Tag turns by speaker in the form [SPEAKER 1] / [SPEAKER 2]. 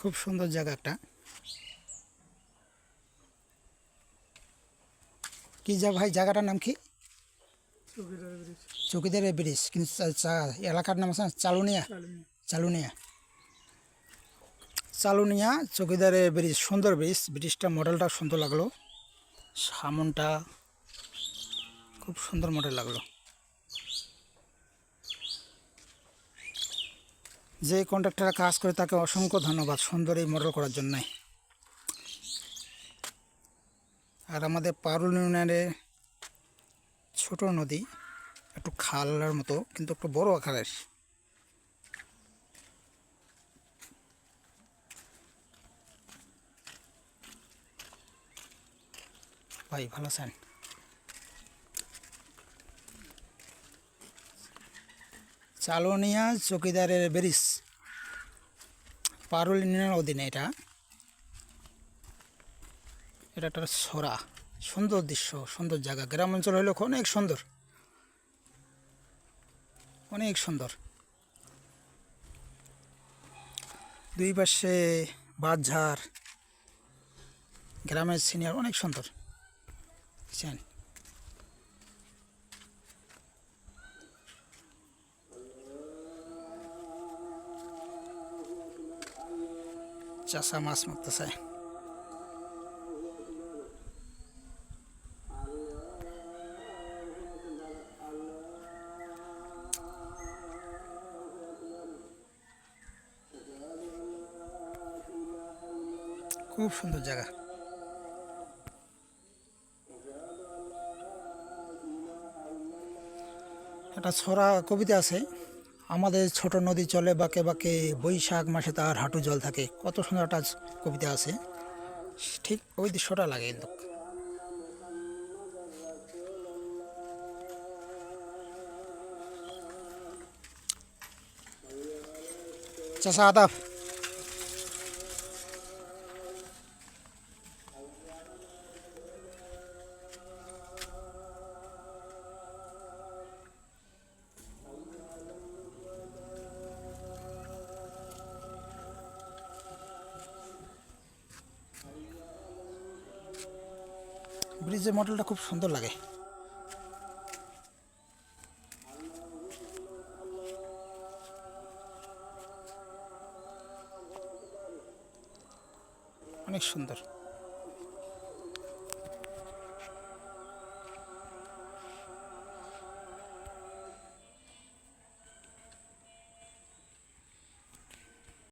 [SPEAKER 1] খুব সুন্দর জায়গা একটা কি যা ভাই, জায়গাটার নাম কি? চৌকিদারের ব্রিজ। কিন্তু এলাকার নাম আছে চালুনিয়া। চালুনিয়া। চালুনিয়া চৌকিদারের ব্রিজ, সুন্দর ব্রিজ। ব্রিজটা মডেলটা সুন্দর লাগল। সামনটা খুব সুন্দর মডেল লাগল। যে কন্ট্রাক্টররা কাজ করে তাকে অসংখ্য ধন্যবাদ সুন্দর এই মডেল করার জন্য। আর আমাদের পারুল ইউনিয়নের ছোট নদী, একটু খালের মতো, কিন্তু একটু বড় আকারের। ভাই, ভালো আছেন? চালনিয়া চৌকিদারের ব্রিজ। পারুল ইউনিয়নের অধীনে এটা। এটা একটা সরা সুন্দর দৃশ্য, সুন্দর জায়গা। গ্রাম অঞ্চল হলে অনেক সুন্দর। অনেক সুন্দর। দুই পাশে বাঁধঝাড়। গ্রামের সিনিয়র অনেক সুন্দর। বুঝছেন? চাষা মাছ মারতেছে। খুব সুন্দর জায়গা। একটা ছড়া কবিতা আছে। আমাদের ছোট নদী চলে, বাঁকে বাঁকে বৈশাখ মাসে তার হাঁটু জল থাকে। কত সুন্দর একটা কবিতা আছে। ঠিক ওই দৃশ্যটা লাগে কিন্তু। চাষা আদাব। ব্রিজের মডেলটা খুব সুন্দর লাগে। অনেক সুন্দর।